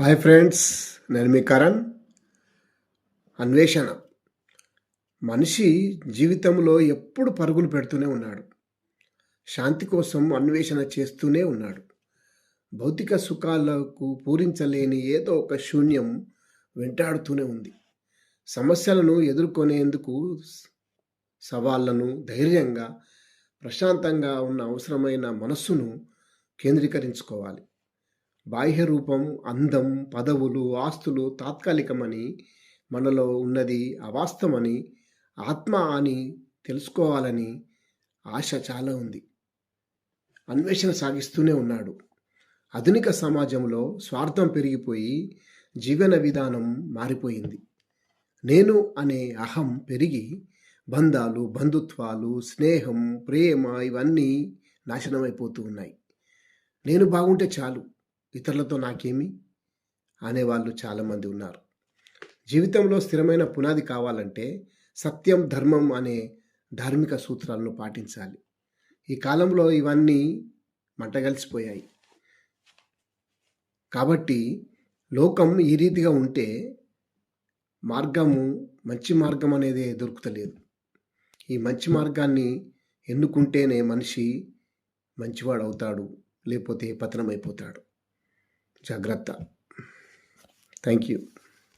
Hi friends నేను మీ కరణ్ అన్వేషణ మనిషి జీవితంలో ఎప్పుడు పరుగులు పెడుతూనే ఉన్నాడు. శాంతి కోసం అన్వేషణ చేస్తూనే ఉన్నాడు. భౌతిక సుఖాలకు పూరించలేని ఏదో ఒక శూన్యం వెంటాడుతూనే ఉంది. సమస్యలను ఎదుర్కొనేందుకు సవాళ్ళను ధైర్యంగా ప్రశాంతంగా ఉన్న అవసరమైన మనస్సును కేంద్రీకరించుకోవాలి. బాహ్య రూపం అందం పదవులు ఆస్తులు తాత్కాలికమని మనలో ఉన్నది అవాస్తవమని ఆత్మ అని తెలుసుకోవాలని ఆశ చాలా ఉంది. అన్వేషణ సాగిస్తూనే ఉన్నాడు. ఆధునిక సమాజంలో స్వార్థం పెరిగిపోయి జీవన విధానం మారిపోయింది. నేను అనే అహం పెరిగి బంధాలు బంధుత్వాలు స్నేహం ప్రేమ ఇవన్నీ నాశనమైపోతూ ఉన్నాయి. నేను బాగుంటే చాలు. ఇతరులతో నాకేమి? అనేవాళ్ళు చాలామంది ఉన్నారు. జీవితంలో స్థిరమైన పునాది కావాలంటే సత్యం ధర్మం అనే ధార్మిక సూత్రాలను పాటించాలి. ఈ కాలంలో ఇవన్నీ మంటగలిసిపోయాయి. కాబట్టి లోకం ఈ రీతిగా ఉంటే మార్గము మంచి మార్గం అనేది దొరుకుతలేదు. ఈ మంచి మార్గాన్ని ఎన్నుకుంటేనే మనిషి మంచివాడు అవుతాడు లేకపోతే పతనం అయిపోతాడు జాగ్రత్త థ్యాంక్ యూ